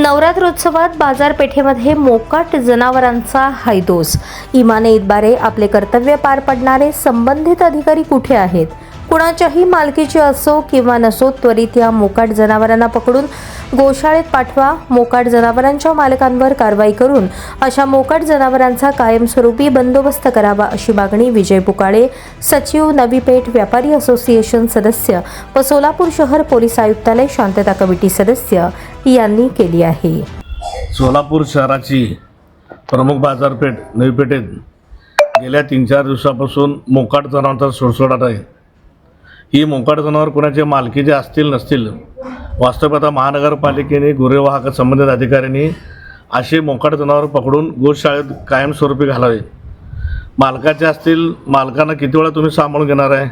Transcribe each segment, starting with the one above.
नवरात्रोत्सवात बाजारपेठेमध्ये मोकाट जनावरांचा हैदोस इमाने इतबारे आपले कर्तव्य पार पडणारे संबंधित अधिकारी कुठे आहेत? कुणाच्याही मालकीचे असो किंवा नसो त्वरित या मोकाट जनावरांना पकडून गोशाळेत पाठवा मोकाट जनावरांच्या मालकांवर कारवाई करून अशा मोकाट जनावरांचा कायमस्वरूपी बंदोबस्त करावा अशी मागणी विजय पुकाळे सचिव नवी पेठ व्यापारी असोसिएशन सदस्य व सोलापूर शहर पोलीस आयुक्तालय शांतता कमिटी सदस्य यांनी केली आहे. सोलापूर शहराची प्रमुख बाजारपेठ नवी पेठेत गेल्या तीन चार दिवसापासून मोकाट जनावरांचा सुळसुळाट आहे. ही मोकाट जनावर कोणाचे मालकीचे असतील नसतील वास्तव्यता महानगरपालिकेने गुन्हेवाहक संबंधित अधिकाऱ्यांनी असे मोकाट जनावर पकडून गोशाळेत कायमस्वरूपी घालावे. मालकाचे असतील मालकांना किती वेळा तुम्ही सांभाळून घेणार आहे?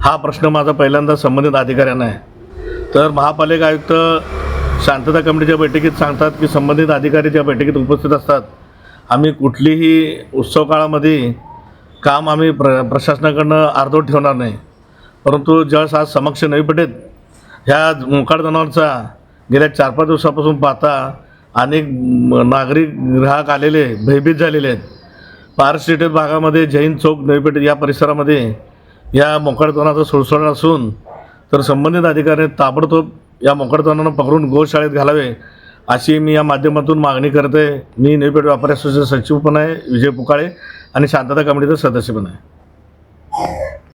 हा प्रश्न माझा पहिल्यांदा संबंधित अधिकाऱ्यांना आहे. तर महापालिका आयुक्त शांतता कमिटीच्या बैठकीत सांगतात की संबंधित अधिकारी त्या बैठकीत उपस्थित असतात आम्ही कुठलीही उत्सव काळामध्ये काम आम्ही प्र प्रशासनाकडनं अर्धवट ठेवणार नाही. परंतु ज्यावेळेस आज समक्ष नवी पेठेत ह्या मोकाड जनावरचा गेल्या चार पाच दिवसापासून पाहता अनेक नागरिक ग्राहक आलेले भयभीत झालेले आहेत. पार स्टेटेत भागामध्ये जैन चौक नवीपेठ या परिसरामध्ये या मोकाट जनावरांचा असून तर संबंधित अधिकारी ताबडतोब या मोकाट पकडून गोशाळेत घालावे अशी मी या माध्यमातून मागणी करते. मी नवीपेठ व्यापारी असोसिएशन सचिव पण आहे विजय पुकाळे आणि शांतता कमिटीचा सदस्य पण आहे.